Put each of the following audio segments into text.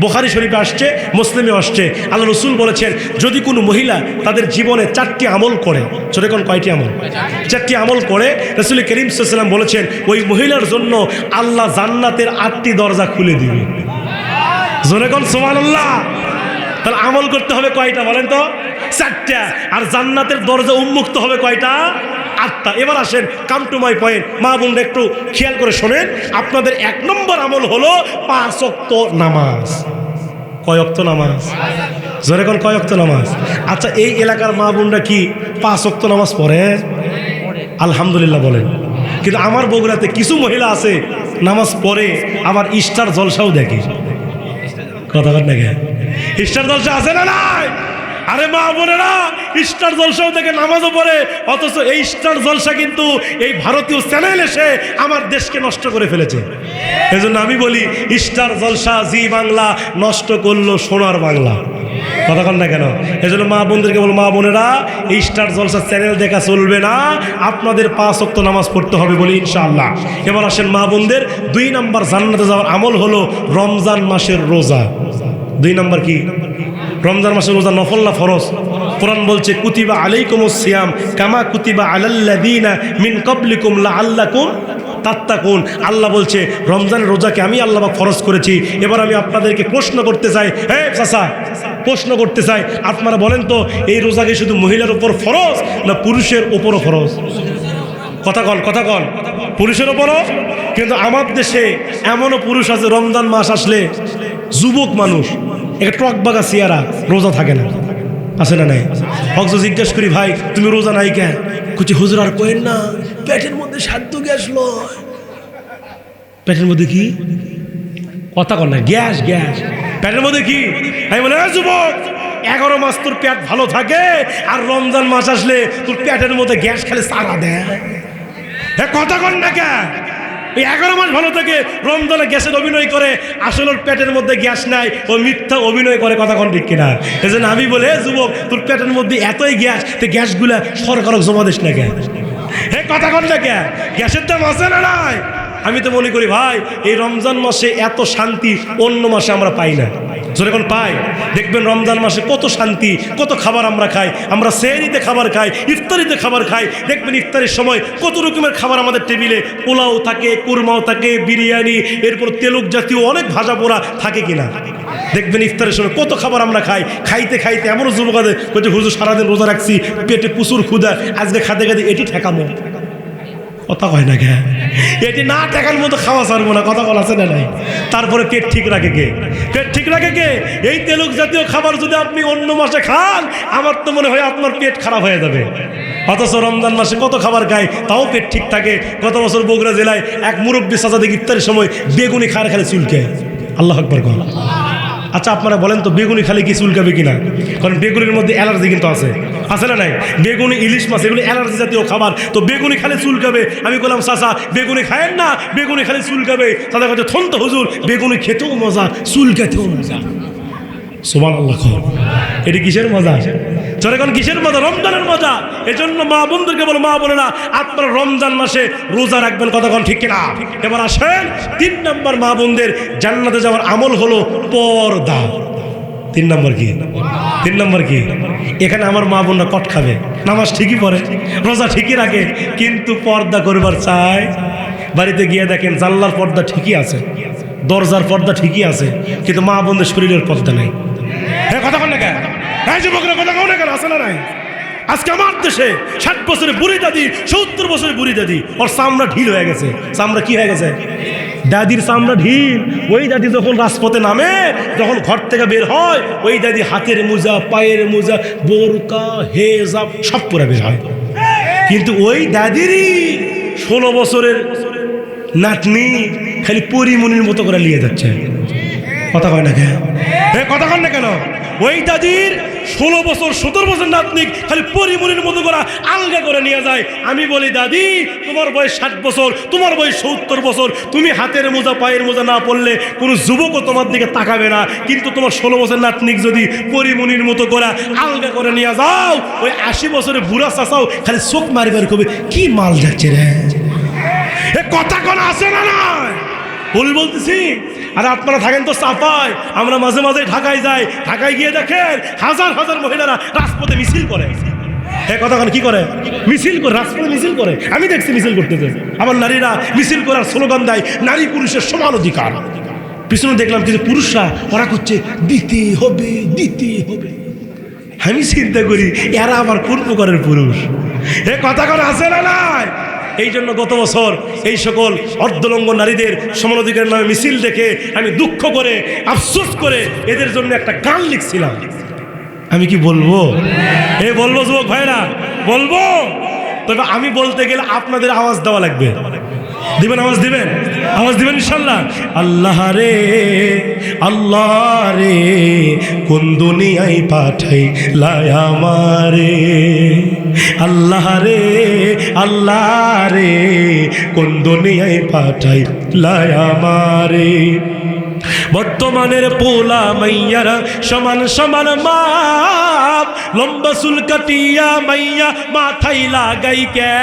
বোখারি শরীফে আসছে, মুসলিমে আসছে। আল্লাহ রসুল বলেছেন, যদি কোনো মহিলা তাদের জীবনে চারটি আমল করে চলে কোন কয়টি আমল? চারটি আমল করে, রসুল করিম সাল্লাম বলেছেন, ওই মহিলার জন্য আল্লাহ জান্নাতের আটটি দরজা খুলে দিবে। জোরে কোন আল্লাহ তাহলে আমল করতে হবে কয়টা বলেন তো? চারটা। আর জান্নাতের দরজা উন্মুক্ত হবে কয়টা? আটটা। এবার আসেন কাম টু মাই পয়েন্ট মা বোনরা একটু খেয়াল করে শোনেন, আপনাদের এক নম্বর আমল হলো পাঁচ অক্ত নামাজ। কয় অক্ত নামাজ? জোরে কোন কয় অক্ত নামাজ? আচ্ছা এই এলাকার মা বোনরা কি পাঁচ অক্ত নামাজ পড়ে? আলহামদুলিল্লাহ বলেন। কিন্তু আমার বগুড়াতে কিছু মহিলা আছে, নামাজ পড়ে, আবার ইস্টার জলসাও দেখে। কথা নাকি? ইস্টার জলসা আছে না নাই? আরে মা বোনেরা স্টার জলসাও থেকে নামাজও পড়ে, অথচ এই স্টার জলসা কিন্তু এই ভারতীয় চ্যানেল এসে আমার দেশকে নষ্ট করে ফেলেছে। এই জন্য আমি বলি স্টার জলসা, জি বাংলা নষ্ট করল সোনার বাংলা। কন না কেন? এই জন্য মা বোনদেরকে বলো, মা বোনেরা, এই স্টার জলসা চ্যানেল দেখা চলবে না, আপনাদের পাঁচ অক্ত নামাজ পড়তে হবে বলি ইনশাআল্লাহ। এবার আসেন মা বোনদের, দুই নম্বর জান্নাতে যাওয়ার আমল হলো রমজান মাসের রোজা। দুই নম্বর কি? রমজান মাসে রোজা নফল না ফরজ? কোরআন বলছে, কুতিবা আলাইকুম সিয়াম কামা কুতিবা আলাল্লাদিনা মিন কবলিকুম লা আল্লাকুম তাত্তাকুন। আল্লাহ বলছে, রমজানের রোজাকে আমি আল্লাহ ফরজ করেছি। এবার আমি আপনাদেরকে প্রশ্ন করতে চাই। হ্যাঁ চাষা প্রশ্ন করতে চাই। আপনারা বলেন তো, এই রোজাকে শুধু মহিলার উপর ফরজ না পুরুষের উপরও ফরজ? কথা কন কথা কন পুরুষের ওপরও কিন্তু আমার দেশে এমনও পুরুষ আছে, রমজান মাস আসলে যুবক মানুষ, একটা টক বাগা চেয়ারা রোজা থাকে না। আছে না নাই? হকজ জিজ্ঞেস করি, ভাই, তুমি রোজা নাই কেন? কুচি হুজুর আর কোয়েন না, পেটের মধ্যে সাধ্য গ্যাস লয়। পেটের মধ্যে কি? কথা কন না, গ্যাস গ্যাস। পেটের মধ্যে কি? আমি বলে যুবক, এগারো মাস তোর পেট ভালো থাকে আর রমজান মাস আসলে তোর পেটের মধ্যে গ্যাস খেলে সারা দেয়। হ্যাঁ কথা কন না কে এই এগারো মাস ভালো থাকে রমদলে গ্যাসের অভিনয় করে আসলে ওর পেটের মধ্যে গ্যাস নাই, ও মিথ্যা অভিনয় করে কথা কন ঠিক কিনা। এই জন্য আমি বলে "এ যুবক, তোর পেটের মধ্যে এতই গ্যাস, তো গ্যাসগুলা সরকারক জমা দেশ না কে হে কথা কন না গ্যাসের দাম আছে না নাই? আমি তো মনে করি, ভাই, এই রমজান মাসে এত শান্তি অন্য মাসে আমরা পাই না। যখন পাই। দেখবেন রমজান মাসে কত শান্তি, কত খাবার আমরা খাই, আমরা সেহরিতে খাবার খাই, ইফতারিতে খাবার খাই। দেখবেন ইফতারের সময় কত রকমের খাবার আমাদের টেবিলে, পোলাও থাকে, কুরমাও থাকে, বিরিয়ানি, এরপর তেলুক জাতীয় অনেক ভাজা পোড়া থাকে কিনা। দেখবেন ইফতারের সময় কত খাবার আমরা খাই, খাইতে খাইতে এমনও যুবক আছে, বলছে, হুজুর, সারাদিন রোজা রাখছি, পেটে প্রচুর ক্ষুদা আজকে খাতে খাতে এটি ঠেকামো কথা কয় না কে? এটি না টাকার মতো খাওয়া ছাড়বো না, কথা বলা আছে না নাই। তারপরে পেট ঠিক রাখে কে? পেট ঠিক রাখে কে? এই তেলুক জাতীয় খাবার যদি আপনি অন্য মাসে খান, আমার তো মনে হয় আপনার পেট খারাপ হয়ে যাবে। অথচ রমজান মাসে কত খাবার খায়, তাও পেট ঠিক থাকে। গত বছর বগুড়া জেলায় এক মুরব্বী সাজা দেখি ইফতারের সময় বেগুনি খার খালে চুলকে আল্লাহ আকবর কল আচ্ছা আপনারা বলেন তো, বেগুনি খালি কি চুলকাবে কিনা? কারণ বেগুনির মধ্যে অ্যালার্জি কিন্তু আছে। আছে না নাই? বেগুনি, ইলিশ মাছ, এগুলি অ্যালার্জি জাতীয় খাবার। তো বেগুনি খালে চুলকাবে। আমি বললাম চাষা বেগুনি খায়েন না, বেগুনি খালে চুলকাবে। তাদের কাছে থন্ত হুজুর, বেগুনি খেতেও মজা, চুলকাতেও মজা। সোমান আল্লাহ এটি কিসের মজা? এখন কিসের মজা? রমজানের মজা। এজন্য মা বন্ধুকে বলো, মা বলে না, আপনারা রমজান মাসে রোজা রাখবেন কতক্ষণ, ঠিক কিনা? এবার আসেন, তিন নম্বর মা বোনদের জান্নাতে যাওয়ার আমল হলো পর্দা। তিন নম্বর কি? তিন নম্বর কি? এখানে আমার মা বোনরা কট খাবে। নামাজ ঠিকই পড়ে, রোজা ঠিকই রাখে, কিন্তু পর্দা করবার চায়। বাড়িতে গিয়ে দেখেন জানলার পর্দা ঠিকই আছে, দরজার পর্দা ঠিকই আছে, কিন্তু মা বোনদের শরীরের পর্দা নাই। হ্যাঁ যুবকরা কথা কন কেন আছে না নাই? আজকে আমার দেশে ষাট বছরে বুড়ি দাদি, সত্তর বছরে বুড়ি দাদি, ওর চামড়া ঢিল হয়ে গেছে। চামড়া কি হয়ে গেছে? দাদির চামড়া ঢিল। ওই দাদি যখন রাজপথে নামে, যখন ঘর থেকে বের হয়, ওই দাদি হাতের মোজা, পায়ের মোজা, বোরকা, হেজাব, সব পরে বের হয়। কিন্তু ওই দাদিরই ষোলো বছরের নাতনি খালি পরিমনির মতো করে নিয়ে যাচ্ছে। কথা কয় না কেন কথা কন না কেন? ওই দাদির ষোলো বছর, সতেরো বছর নাতনিক খালি পরিমনির মতো করা আলগা করে নিয়ে যায়। আমি বলি, দাদি, তোমার বয়স ষাট বছর, তোমার বয়স সত্তর বছর। তুমি হাতের মোজা, পায়ের মোজা না পড়লে কোনো যুবকও তোমার দিকে তাকাবে না। কিন্তু তোমার ষোলো বছর নাতনিক যদি পরিমনির মতো করা আলগা করে নিয়ে যাও, ওই আশি বছরে বুড়া চাচাও খালি চোখ মারিবার কবে? কি মাল যাচ্ছে রে? এ কথা কোন আছে না নয়। ভুল বলতেছি? আর আপনারা থাকেন তো চাপায় আমরা মাঝে মাঝে ঢাকায় যাই। ঢাকায় গিয়ে দেখেন হাজার হাজার মহিলারা রাজপথে মিছিল করে। হ্যাঁ কথা কি করে? মিছিল করে, রাজপথে মিছিল করে। আমি দেখছি মিছিল করতেছে। আবার নারীরা মিছিল করার স্লোগান দেয়, নারী পুরুষের সমান অধিকার। পিছনে দেখলাম কিছু পুরুষরা, ওরা করছে, দিতে হবে দিতে হবে। আমি চিন্তা করি, এরা আবার কোন প্রকারের পুরুষ? এ কথা কথা আছে না নাই? এই জন্য গত বছর এই সকল অর্ধলঙ্গ নারীদের সমানাধিকারের নামে মিছিল দেখে আমি দুঃখ করে আফসোস করে এদের জন্য একটা গান লিখছিলাম। আমি কি বলব? এ বলব যুবক ভাইরা বলব? তবে আমি বলতে গেলে আপনাদের আওয়াজ দেওয়া লাগবে। দিবেন আওয়াজ দিবেন? আওয়াজ দিবেন ইনশাল্লাহ আল্লাহ রে আল্লাহ রে, কোন দুনিয়ায় পাঠাই লায়া মারে আল্লাহ রে আল্লাহ রে, কোন দুনিয়ায় পাঠাই লায়া মারে বর্তমানের পোলা মাইয়ারা সমান সমান মাপ লম্বা চুল কাটিয়া মাইয়া মাথায় লাগাই কে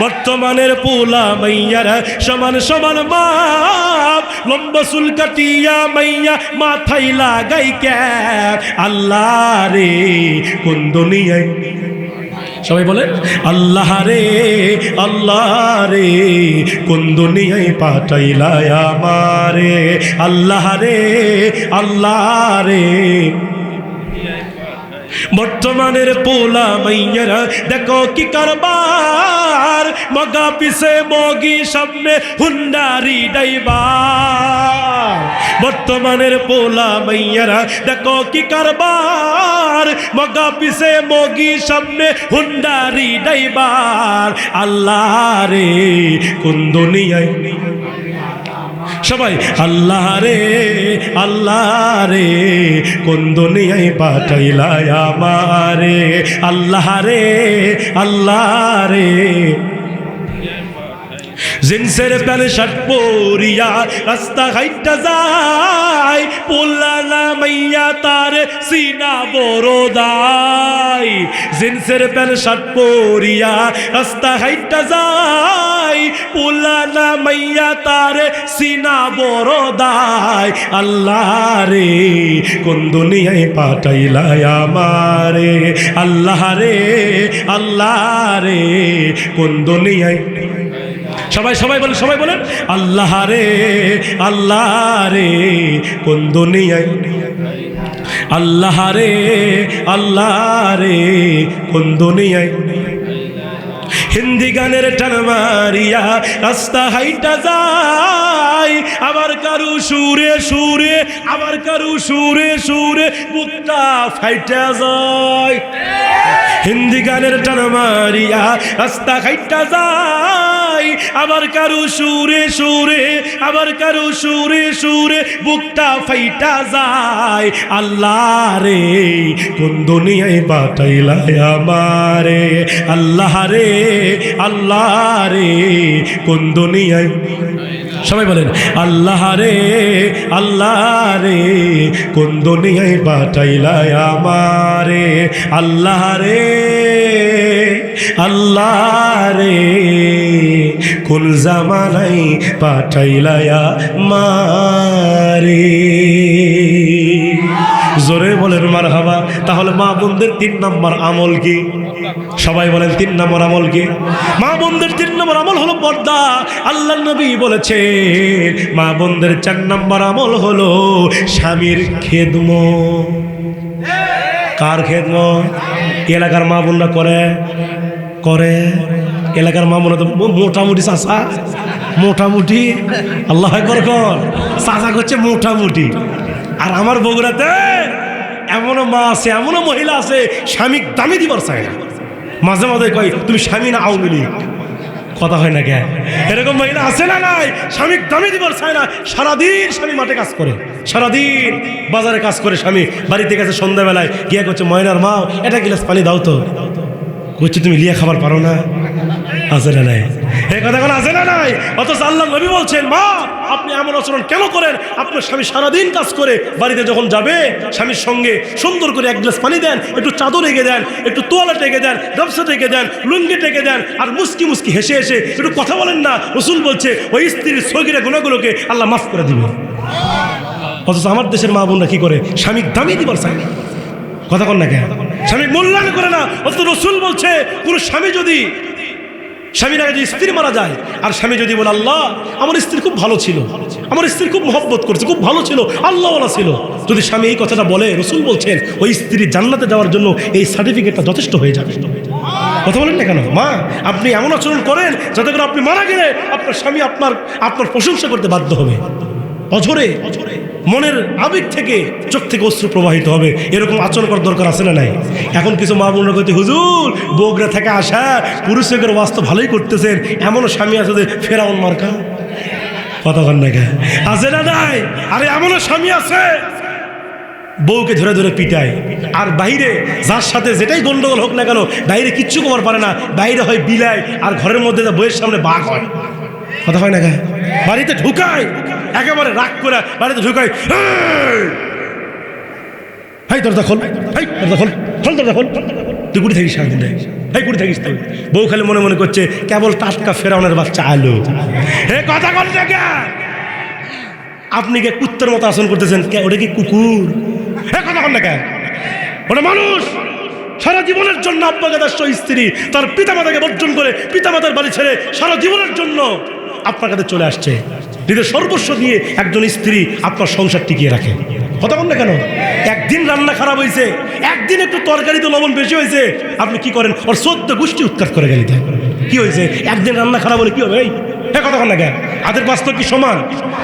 বর্তমানের পোলা মাইয়ারা, সমান সমান মাপ লম্বা চুল কাটিয়া মাইয়া মাথায় লাগাই কে আল্লাহ রে, কোন দুনিয়ায়? সবাই বলে আল্লাহ রে আল্লাহ রে, কোন দুনিয়ায় পাঠাইলা আমারে? আল্লাহ রে আল্লাহ রে। বর্তমানের পোলা মাইয়ারা, দেখো কি কারবার। মগা পিছে মগি সামনে হুন্ডারি ডাইবার বর্তমানের পোলা মাইয়ারা, দেখো কি কারবার। মগা পিছে মগি সামনে হুন্ডারি ডাইবার আল্লাহ রে, কোন দুনিয়ায় সবাই আল্লাহ রে আল্লাহ রে কোন দুনিয়ায় পাঠাইলায় আমারে? আল্লাহ রে আল্লাহ রে। জিন্সের প্যান্ট, শার্ট পরিয়া, রাস্তা হাইটা যায় পোল্লা মাইয়া তার সিনা বড় দায়। জিন্সের প্যান্ট, শার্ট পরিয়া, রাস্তা হাইটা যায় পোল্লা মাইয়া তার সিনা বড় দায়। আল্লাহ রে, কোন দুনিয়ায় পাঠাইলা আমারে? আল্লাহ রে আল্লাহ রে, কোন দুনিয়ায় সবাই সবাই বলেন সবাই বলেন, আল্লাহ রে আল্লাহ রে, কোন দুনিয়ায়? আল্লাহ রে আল্লাহ রে, কোন দুনিয়ায়? হিন্দি গানের টান মারিয়া রাস্তা হাইটা যায়, আবার কারু সুরে সুরে, আবার কারু সুরে সুরে বুকটা ফাইটা যায়। হিন্দি গানের টান মারিয়া রাস্তা হাইটা যায়। আবার কারু সুরে সুরে, আবার কারু সুরে সুরে বুকটা ফাইটা যায়। আল্লাহ রে, কোন দুনিয়ায় পাঠাইলা আমারে? আল্লাহ রে আল্লাহ রে, কোন দুনিয়ায় সবাই বলেন, আল্লাহ রে আল্লাহ রে, কোন দুনিয়ায় পাঠাইলা আমারে? আল্লাহ রে। আল্লাহ রে কোন জামানাই পাঠাইলায়া মারে। জোরে বলেন মার হাবা তাহলে মা বোনদের তিন নম্বর আমল কি? সবাই বলেন তিন নম্বর আমল কি? মা বোনদের তিন নম্বর আমল হলো পর্দা। আল্লাহ নবী বলেছে, মা বোনদের চার নম্বর আমল হলো স্বামীর খেদম কার খেদম এলাকার মা বোনরা করে? করে। এলাকার মা তো মোটামুটি চাষা মোটামুটি, আল্লাহ চাষা করছে মোটামুটি। আর আমার বগুড়াতে এমনও মা আছে, এমনও মহিলা আছে স্বামী দামি দিবার চায় না। মাঝে মাঝে কয়, তুমি স্বামী না আওয়ামী কথা হয় না কে এরকম মহিলা আছে না নাই? স্বামী দামি দিবার চায় না। সারাদিন স্বামী মাঠে কাজ করে। সারাদিন বাজারে কাজ করে স্বামী। বাড়িতে গেছে সন্ধ্যাবেলায়, গিয়ে করছে ময়নার মা এটা গিলাস পানি দাও তো। করছে তুমি লিয়া খাবার পারো না? আছে না নাই? এই কথা কোনো আছে না নাই? অথচ আল্লাহ নবী বলছেন, মা, আপনি এমন আচরণ কেন করেন? আপনার স্বামী সারাদিন কাজ করে, বাড়িতে যখন যাবে, স্বামীর সঙ্গে সুন্দর করে এক গ্লাস পানি দেন, একটু চাদর এগে দেন, একটু তোয়ালা টেকে দেন, গামছা টেকে দেন, লুঙ্গি টেকে দেন, আর মুস্কি মুস্কি হেসে হেসে একটু কথা বলেন না, রসুল বলছে, ওই স্ত্রীর সগিরা গুণাগুলোকে আল্লাহ মাফ করে দিবে অথচ আমার দেশের মা বোনরা কি করে? স্বামী দামি দিবার চায় কথা কন না কেন? স্বামী মূল্যায়ন করে না অত রসুল বলছে, কোন স্বামী যদি, স্বামীর আগে যদি স্ত্রী মারা যায়, আর স্বামী যদি বলে, আল্লাহ, আমার স্ত্রী খুব ভালো ছিল, আমার স্ত্রী খুব মহব্বত করছে, খুব ভালো ছিল, আল্লাহওয়ালা ছিল। যদি স্বামী এই কথাটা বলে, রসুল বলছেন, ওই স্ত্রী জান্নাতে যাওয়ার জন্য এই সার্টিফিকেটটা যথেষ্ট হয়ে যাবে। কথা বলেন না কেন? মা, আপনি এমন আচরণ করেন, যাতে করে আপনি মারা গেলে আপনার স্বামী আপনার আপনার প্রশংসা করতে বাধ্য হবে। অঝরে অঝরে মনের আবেগ থেকে চোখ থেকে অশ্রু প্রবাহিত হবে। এরকম আচরণ করার দরকার আছে না নাই? এখন কিছু মা বোনরা কইতে, হুজুর বগুড়া থেকে আসা পুরুষের বাস্তব ভালোই করতেছেন, এমনও স্বামী আছে যে ফেরাউন মার্কা কথা কন না? আছে না নাই? আরে, এমনও স্বামী আছে। বউকে ধরে ধরে পিটায়। আর বাইরে যার সাথে যেটাই গন্ডগোল হোক না কেন, বাইরে কিচ্ছু কমার পারে না। বাইরে হয় বিলায় আর ঘরের মধ্যে বইয়ের সামনে বাঘ হয়। কথা হয় না গা বাড়িতে ঢুকায়। একেবারে রাগ করে বাড়িতে ঢুকায়। হাই দরজা খোল। হাই দরজা খোল। খোল, দরজা খোল। তুই কুড়ি থাকিস সারাদিন হাই কুড়ি থাকিস তুই। বউ খালি মনে মনে করছে, কেবল টাটকা ফেরাউনের বাচ্চা আলো। হে কথা জায়গা আপনি কে কুত্তের মতো আসন করতেছেন? কে, ওটা কি কুকুর? হে কথা কন না ওটা মানুষ। সারা জীবনের জন্য আব্বাকে দাস স্ত্রী, তার পিতামাতাকে বর্জন করে পিতামাতার বাড়ি ছেড়ে সারা জীবনের জন্য আপনার কাছে চলে আসছে। নিজের সর্বস্ব দিয়ে একজন স্ত্রী আপনার সংসার টিকিয়ে রাখে। কথা বল না কেন? একদিন রান্না খারাপ হয়েছে একদিন একটু তরকারিতে লবণ বেশি হয়েছে আপনি কি করেন? ওর সদ্য গোষ্ঠী উৎখাত করে গেলি কি হয়েছে একদিন রান্না খারাপ হলে কি হবে? এই হ্যাঁ কথা না কেন? হাতের বাস্তব কি সমান?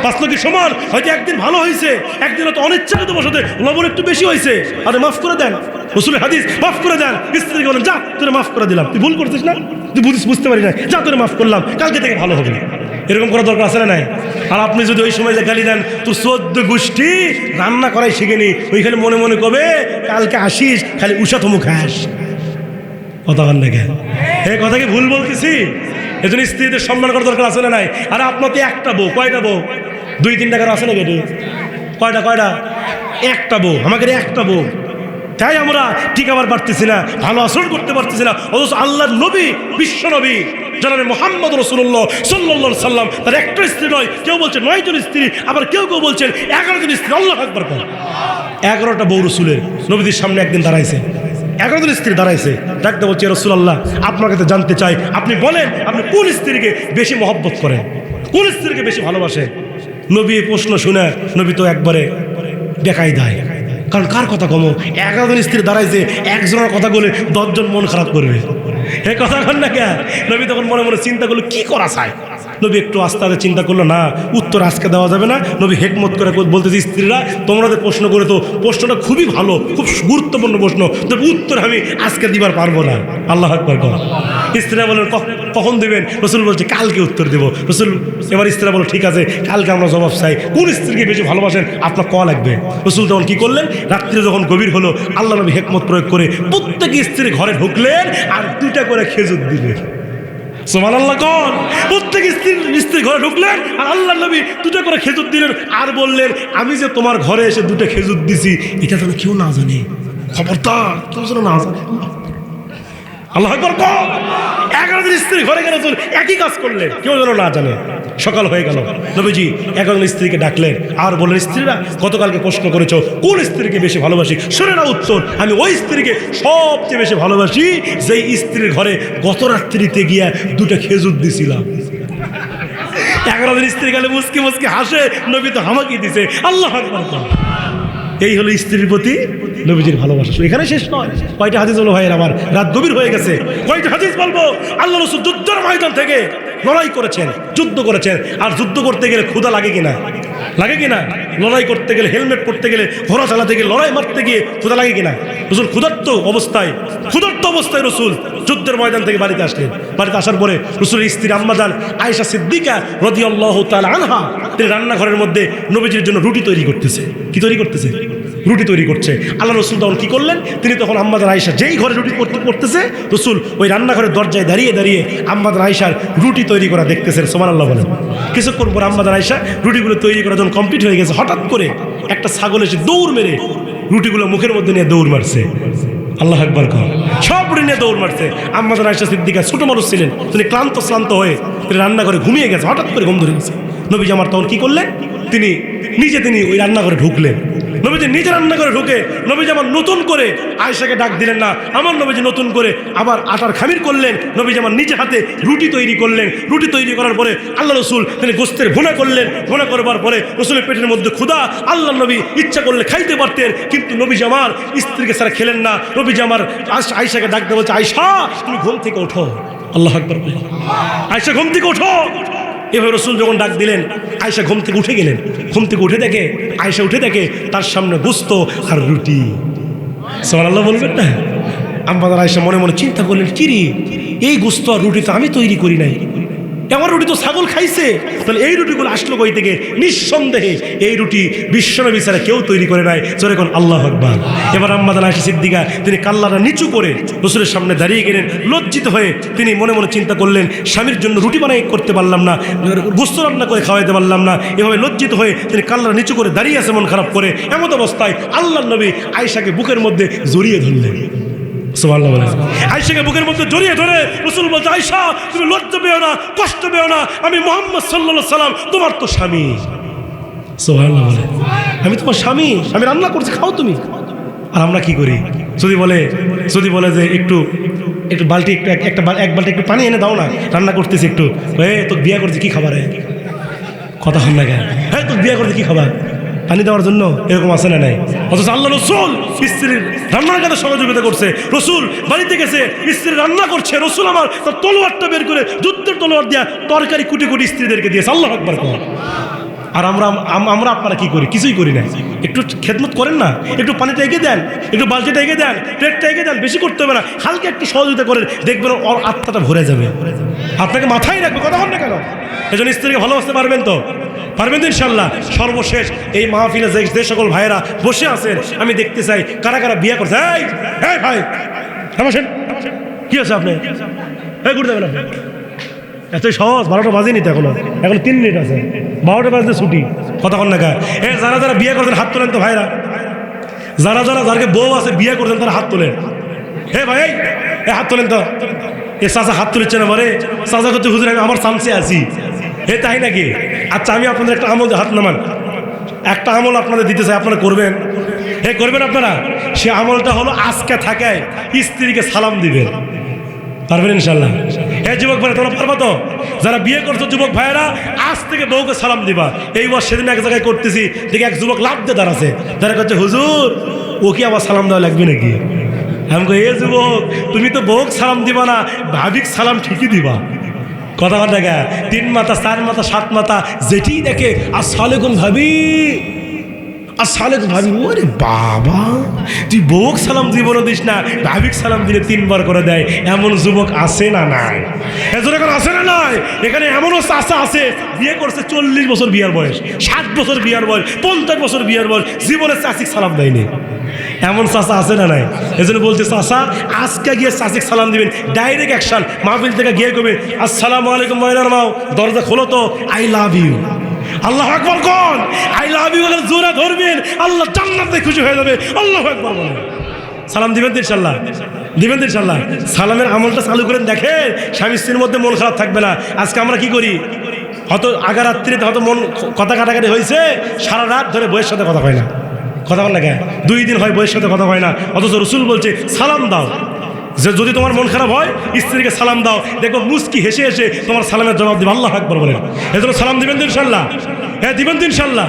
পাঁচলো কি সমান। হয়তো একদিন ভালো হয়েছে একদিন হয়তো অনিচ্ছাকৃত বসতে লবণ একটু বেশি হয়েছে আরে মাফ করে দেন। রসুলের হাদিস, মাফ করে দেন। স্ত্রীকে বলেন, যা, তোরে মাফ করে দিলাম। তুই ভুল করছিস না? তুই বুঝিস বুঝতে পারি না যা, তোরে মাফ করলাম। কালকে থেকে ভালো হবে। এরকম করার দরকার আছে না নাই? আর আপনি যদি ওই সময় যে গালি দেন, তোর চোদ্দ গোষ্ঠী রান্না করাই শিখেনি, ওইখানে মনে মনে কবে? কালকে আসিস, খালি উষা থমু খাস কথা বল না কেন? এই কথা কি ভুল বলতেছি? এজন্য স্ত্রীদের সম্মান করার দরকার আছে না নাই? আর আপনার তো একটা বউ, কয়টা বউ? দুই তিন টাকার আছে না কেটে কয়টা কয়টা? একটা বউ আমাকে একটা বউ। তাই আমরা ঠিক আবার পারতেছি না, ভালো আচরণ করতে পারতেছি না। অথচ আল্লাহর নবী, বিশ্ব নবী, জনাবে মোহাম্মদ রসুল্লাহ সাল্লাহ সাল্লাম তার একটা স্ত্রী নয়, কেউ বলছে নয় জন স্ত্রী, আবার কেউ কেউ বলছেন এগারো জন স্ত্রী, আল্লাহ একবার এগারোটা বউ রসুলের, নবীদের সামনে একদিন দাঁড়াইছে। এগারো জন স্ত্রী দাঁড়াইছে। ডাকতে বলছে রসুল্লাহ আপনার কাছে জানতে চাই। আপনি বলেন, আপনি কোন স্ত্রীকে বেশি মহব্বত করেন? কোন স্ত্রীকে বেশি ভালোবাসে নবী প্রশ্ন শুনে, নবী তো একবারে দেখাই দেয়। কারণ কার কথা কমো? এগারো জন স্ত্রী দাঁড়াইছে, একজনের কথা বলে দশজন মন খারাপ করবে। এ কথা কন না কে নবী তখন মনে মনে চিন্তা করল, কি করা চায় নবী একটু আস্তে আস্তে চিন্তা করল, না, উত্তর আজকে দেওয়া যাবে না। নবী হেকমত করে বলতেছি, স্ত্রীরা, তোমরা যে প্রশ্ন করে তো, প্রশ্নটা খুবই ভালো, খুব গুরুত্বপূর্ণ প্রশ্ন। তবে উত্তর আমি আজকে দিবার পারব না। আল্লাহ আকবর কর। স্ত্রীরা বলেন "ক- কখন দেবেন? রসুল বলছে, কালকে উত্তর দেবো। রসুল, এবার স্ত্রীরা বলো, ঠিক আছে, কালকে আমরা জবাব চাই। কোন স্ত্রীকে বেশি ভালোবাসেন? আপনার কয়া লাগবে। রসুল তখন কি করলেন? রাত্রে যখন গভীর হলো, আল্লাহ নবী হেকমত প্রয়োগ করে প্রত্যেক স্ত্রী ঘরে ঢুকলেন আর দুইটা করে খেজুর দিলেন। সোমান আল্লাহ কন। প্রত্যেক স্ত্রী স্ত্রী ঘরে ঢুকলেন আর আল্লাহ নবী দুটো করে খেজুর দিলেন আর বললেন, আমি যে তোমার ঘরে এসে দুটো খেজুর দিছি, এটা যেন কেউ না জানে। খবরদার কেউ যেন না জানে। আল্লাহ কম এগারো স্ত্রী ঘরে গেলে তো একই কাজ করলেন কেউ যেন না জানে। সকাল হয়ে গেল। নবীজি এগারো স্ত্রীকে ডাকলেন। আর বললেন, স্ত্রীরা, গতকালকে প্রশ্ন করেছ, কোন স্ত্রীকে বেশি ভালোবাসি? শুনে না উত্তর। আমি ওই স্ত্রীকে সবচেয়ে বেশি ভালোবাসি, যেই স্ত্রীর ঘরে গত রাত্রিতে গিয়া দুটো খেজুর দিছিলাম। এগারো স্ত্রী গেলে মুসকি মুসকি হাসে। নবী তো হামাকি দিছে। আল্লাহ আকবর। এই হলো স্ত্রীর প্রতি নবীজির ভালোবাসা। এখানে শেষ নয়। কয়টা হাদিস হলো ভাইয়ের আমার? রাত গভীর হয়ে গেছে। কয়টা হাদিস বলব? আল্লাহ রসুল যুদ্ধের ময়দান থেকে লড়াই করেছেন, যুদ্ধ করেছেন। আর যুদ্ধ করতে গেলে ক্ষুদা লাগে কিনা? লাগে কিনা? লড়াই করতে গেলে, হেলমেট পরতে গেলে, ঘোড়া চালাতে গেলে, লড়াই মারতে গিয়ে ক্ষুদা লাগে কিনা? রসুল, ক্ষুধার্ত অবস্থায় ক্ষুধার্ত অবস্থায় রসুল যুদ্ধের ময়দান থেকে বাড়িতে আসলেন। বাড়িতে আসার পরে রসুলের স্ত্রী আম্মাদান আয়েশা সিদ্দিকা রদি আল্লাহ আনহা, তিনি রান্নাঘরের মধ্যে নবীজির জন্য রুটি তৈরি করতেছে। কি তৈরি করতেছে? রুটি তৈরি করছে। আল্লাহ রসুল তখন কি করলেন? তিনি তখন আম্মাদান আয়সা যেই ঘরে রুটি করতে করতেছে, রসুল ওই রান্নাঘরের দরজায় দাঁড়িয়ে দাঁড়িয়ে আম্মাদান আয়সার রুটি তৈরি করা দেখতেছেন। সোমান আল্লাহ বলেন। কিছুক্ষণ পর আম্মাদান আয়সা রুটিগুলো তৈরি করা যখন কমপ্লিট হয়ে গেছে। হঠাৎ করে একটা ছাগল এসে দৌড় মেরে রুটিগুলো মুখের মধ্যে নিয়ে দৌড় মারছে। আল্লাহ একবার কর। সব নিয়ে দৌড় মারছে। আম্মাদান আয়সা সিদ্দিকা ছোট মানুষ ছিলেন। তিনি ক্লান্ত শ্রান্ত হয়ে তিনি রান্নাঘরে ঘুমিয়ে গেছে। হঠাৎ করে ঘুম ধরে গেছে। নবীজি আমার তখন কি করলেন? তিনি নিজে তিনি ওই রান্নাঘরে ঢুকলেন। নবীজি নিজে রান্না করে ঢুকে, নবীজি আমার নতুন করে আয়েশাকে ডাক দিলেন না। আমার নবীজি নতুন করে আবার আটার খামির করলেন, নবীজি আমার নিজে হাতে রুটি তৈরি করলেন। রুটি তৈরি করার পরে আল্লাহ রসুল তিনি গোস্তের ভুনা করলেন। ভুনা করবার পরে রসুলের পেটের মধ্যে ক্ষুদা আল্লাহ নবী ইচ্ছা করলে খাইতে পারতেন, কিন্তু নবীজি আমার স্ত্রীকে ছাড়া খেলেন না। নবীজি আমার আস- আয়েশাকে ডাকতে বলছে আয়সা তুমি ঘুম থেকে ওঠো। আল্লাহ আয়সা ঘুম থেকে ওঠো। এভাবে রসুল যখন ডাক দিলেন আয়সা ঘুম থেকে উঠে গেলেন। ঘুম থেকে উঠে দেখে আয়সা উঠে দেখে তার সামনে গুস্ত আর রুটি। সোমাল্লাহ বলবেন না? আমাদের আয়সা মনে মনে চিন্তা করলেন কিরি এই গুস্ত আর রুটি তো আমি তৈরি করি নাই। আমার রুটি তো ছাগল খাইছে। তাহলে এই রুটিগুলো আসলো কই থেকে? নিঃসন্দেহে এই রুটি বিশ্বনবী ছাড়া কেউ তৈরি করে নাই। চলে কোন আল্লাহ আকবার। এবার আম্মাদান আয়সা সিদ্দিকা, তিনি কাল্লাটা নিচু করে রসুলের সামনে দাঁড়িয়ে গেলেন, লজ্জিত হয়ে তিনি মনে মনে চিন্তা করলেন, স্বামীর জন্য রুটি বানাই করতে পারলাম না, গোস্ত রান্না করে খাওয়াইতে পারলাম না। এভাবে লজ্জিত হয়ে তিনি কাল্লাটা নিচু করে দাঁড়িয়ে আছে, মন খারাপ করে এমন অবস্থায় আল্লাহ নবী আয়সাকে বুকের মধ্যে জড়িয়ে ধরলেন। সুবহানাল্লাহ বলেন। আয়েশাকে বুকের মধ্যে জড়িয়ে ধরে রসুল বলছে আয়সা তুমি লজ্জা পেও না কষ্ট পেও না আমি মোহাম্মদ সাল্লাহ সাল্লাম তোমার তো স্বামী। সুবহানাল্লাহ বলে আমি তোমার স্বামী আমি রান্না করছি খাও তুমি। আর আমরা কি করি? যদি বলে যদি বলে যে একটু একটু বালতি একটু একটা এক বালতি একটু পানি এনে দাও না রান্না করতেছি একটু। এ তোর বিয়ে করছি কি খাবার? কথা হন না কেন। হ্যাঁ তোর বিয়ে করতে কি খাবার? পানি দেওয়ার জন্য এরকম আছে না নাই? অথচ আল্লাহ রসুল স্ত্রীর রান্নার কাছে সহযোগিতা করছে। রসুল বাড়িতে গেছে, স্ত্রী রান্না করছে, রসুল আমার তার তলোয়ারটা বের করে যুদ্ধের তলোয়ার দিয়া তরকারি কুটি কুটি স্ত্রীদেরকে দিয়েছে। আল্লাহ আকবার কর। আর আমরা আমরা আপনারা কি করি? কিছুই করি না। একটু খেদমত করেন না। একটু পানিটা এগিয়ে দেন, একটু বালতিটা এগিয়ে দেন, প্লেটটা এগিয়ে দেন, বেশি করতে হবে না। হালকা একটু সহযোগিতা করেন, দেখবেন ওর আত্মাটা ভরে যাবে। আপনাকে মাথায় রাখবে, কথা বল না কেন? এজন্য স্ত্রীকে ভালোবাসতে পারবেন তো? পারবেন ইনশাল্লাহ সর্বশেষ এই মাহফিলে যে সকল ভাইয়েরা বসে আছেন, আমি দেখতে চাই কারা কারা বিয়ে করছে। ভাই কি আছে আপনি? আপনি সহজ, বারোটা বাজেনি তো এখনও। এখন তিন মিনিট আছে। বারোটা বাজতে ছুটি। কতক্ষণ না গায়ে এ, যারা যারা বিয়ে করছেন, হাত তোলেন তো ভাইরা। যারা যারা যারকে বউ আছে, বিয়ে করছেন, তারা হাত তোলেন। হে ভাই এ, হাত তোলেন তো। এ, চাচা হাত তুলেছে না মানে চাচা করতে হুজুর, আমি আমার চান্সে আছি। হে তাই নাকি? আচ্ছা আমি আপনাদের একটা আমল হাত নামান। একটা আমল আপনাদের দিতে চাই, আপনারা করবেন? হে, করবেন আপনারা? সে আমলটা হলো আজকে থাকায় স্ত্রীকে সালাম দিবেন। পারবেন ইনশাল্লাহ হ্যাঁ যুবক ভাই, তোমরা পারবা তো? যারা বিয়ে করছ, যুবক ভাইয়েরা, আজ থেকে বউকে সালাম দিবা। এই বছর সেদিন এক জায়গায় করতেছি, দেখি এক যুবক লাভ দিয়ে দাঁড়াছে। তারা করছে, হুজুর, ও কি আবার সালাম দেওয়া লাগবে নাকি? আমি এ যুবক, তুমি তো বউক সালাম দিবা না, ভাবিক সালাম ঠিকই দিবা। কথা কথা তিন মাথা চার মাথা সাত মাথা যেটি দেখে আসসালামাইকুম ভাবি আসসালামাইকুম ভাবি, ওরে বাবা। তুই বউক সালাম জীবনও দিস না, ভাবিক সালাম দিলে তিনবার করে দেয়। এমন যুবক আছে না নাই? এজন এখন আছে না নাই? এখানে এমনও চাষা আছে, বিয়ে করছে চল্লিশ বছর বিয়ার বয়স, ষাট বছর বিয়ার বয়স, পঞ্চাশ বছর বিয়ার বয়স, জীবনে চাষিক সালাম দেয়নি। এমন চাষা আছে না নাই? এজন্য বলছে, চাষা, আজকে গিয়ে চাষিক সালাম দিবেন ডাইরেক্ট অ্যাকশন মাহফিল থেকে গিয়ে করবেন আসসালামু আলাইকুম, ময়নার মাও, দরজা খোলো তো আই লাভ ইউ আল্লাহ আকবর কোন? আই লাভ ইউ বলে জোরে ধরবেন। আল্লাহ জান্নাতে খুশি হয়ে যাবে। আল্লাহ আকবর বলেন। সালাম দিবেন তো ইনশাল্লাহ দিবেন ইনশাল্লাহ সালামের আমলটা চালু করেন, দেখেন স্বামী স্ত্রীর মধ্যে মন খারাপ থাকবে না। আজকে আমরা কি করি? হয়তো আগা রাত্রিতে হয়তো মন কথা কাটাকাটি হয়েছে, সারা রাত ধরে বইয়ের সাথে কথা হয় না। কথা বল কেন দুই দিন হয় বইয়ের সাথে কথা হয় না। অথচ রসুল বলছে, সালাম দাও। যে যদি তোমার মন খারাপ হয়, স্ত্রীকে সালাম দাও। দেখো মুস্কি হেসে হেসে তোমার সালামের জবাব দিবে। আল্লাহ আকবর বলেন এই জন্য সালাম দিবেন ইনশাল্লাহ হ্যাঁ দিবেন ইনশাল্লাহ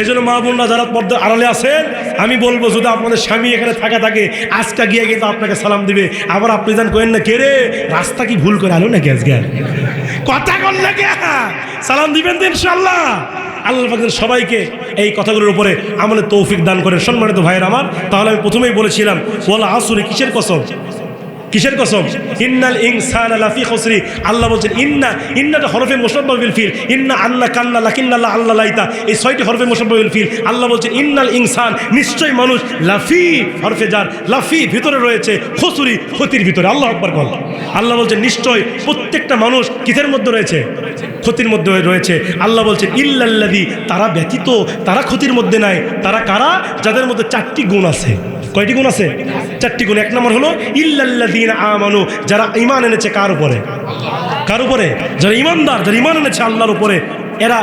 এই জন্য মা বোনরা যারা পর্দা আড়ালে আছেন আমি বলব যদি আপনাদের স্বামী এখানে থাকা থাকে, আজকে গিয়ে কিন্তু আপনাকে সালাম দিবে। আবার আপনি যান কেন না, কে রে, রাস্তা কি ভুল করে আলো না গ্যাস গ্যাস কথা কন না সালাম দিবেন তো ইনশাল্লাহ আল্লাহ পাকের সবাইকে এই কথাগুলোর উপরে আমলে তৌফিক দান করেন। সম্মানিত ভাইয়ের আমার, তাহলে আমি প্রথমেই বলেছিলাম ওলা আসুরে, কিসের কসম? কিসের কসম? ইন্নাল ইনসান লাফি খসরি। আল্লাহ বলছেন, ইন্না, ইন্নাটা হরফে মোসাব্বাবিল ফিল। ইন্না আল্লাহ কান্না লাকিন্নাল্লাহ আল্লাহ লাইতা। এই ছয়টি হরফে মোসাব্বাবিল ফিল। আল্লাহ বলছেন, ইন্নাল ইনসান নিশ্চয় মানুষ লাফি হরফে যার, লাফি ভিতরে রয়েছে, খসুরি ক্ষতির ভিতরে। আল্লাহ আকবর কল আল্লাহ বলছেন নিশ্চয় প্রত্যেকটা মানুষ কিসের মধ্যে রয়েছে? ক্ষতির মধ্যে রয়েছে। আল্লাহ বলছেন ইল্লাল্লাদি তারা ব্যতীত, তারা ক্ষতির মধ্যে নাই। তারা কারা? যাদের মধ্যে চারটি গুণ আছে। কয়টি গুণ আছে? চারটি গুণ। এক নম্বর হলো ইল্লাল্লাদিন আমানু যারা ইমান এনেছে কার উপরে? কার উপরে? যারা ইমানদার যারা ইমান এনেছে আল্লাহর উপরে, এরা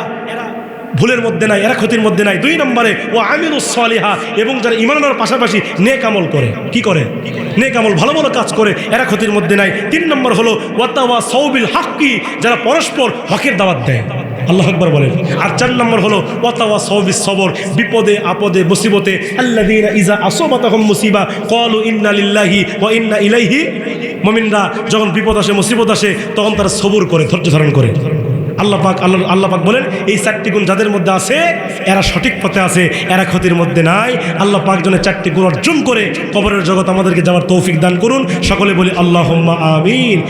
ভুলের মধ্যে নাই এরা ক্ষতির মধ্যে নাই। দুই নম্বরে ও আমিরু সলিহা, এবং যারা ইমানের পাশাপাশি নেক আমল করে। কি করে? নেক আমল, ভালো ভালো কাজ করে এরা ক্ষতির মধ্যে নাই। তিন নম্বর হলো ওয়াতাওয়া সৌবিল হাক্কি, যারা পরস্পর হকের দাওয়াত দেয়। আল্লাহ আকবর বলেন। আর চার নম্বর হলো ওয়াতাওয়া সৌবিস সবর, বিপদে, আপদে, মুসিবতে। আল্লাযীনা ইজা আসবাতাহুম মুসিবা, ক্বালু ইন্না লিল্লাহি ওয়া ইন্না ইলাইহি মুমিনরা। যখন বিপদ আসে, মুসিবত আসে, তখন তারা সবুর করে, ধৈর্য ধারণ করে। আল্লাহ পাক, আল্লাহ আল্লাহ পাক বলেন, এই চারটি গুণ যাদের মধ্যে আছে, এরা সঠিক পথে আছে, এরা ক্ষতির মধ্যে নাই। আল্লাহ পাক জনের চারটি গুণ অর্জন করে কবরের জগৎ আমাদেরকে যাওয়ার তৌফিক দান করুন। সকলে বলি আল্লাহ আমিন।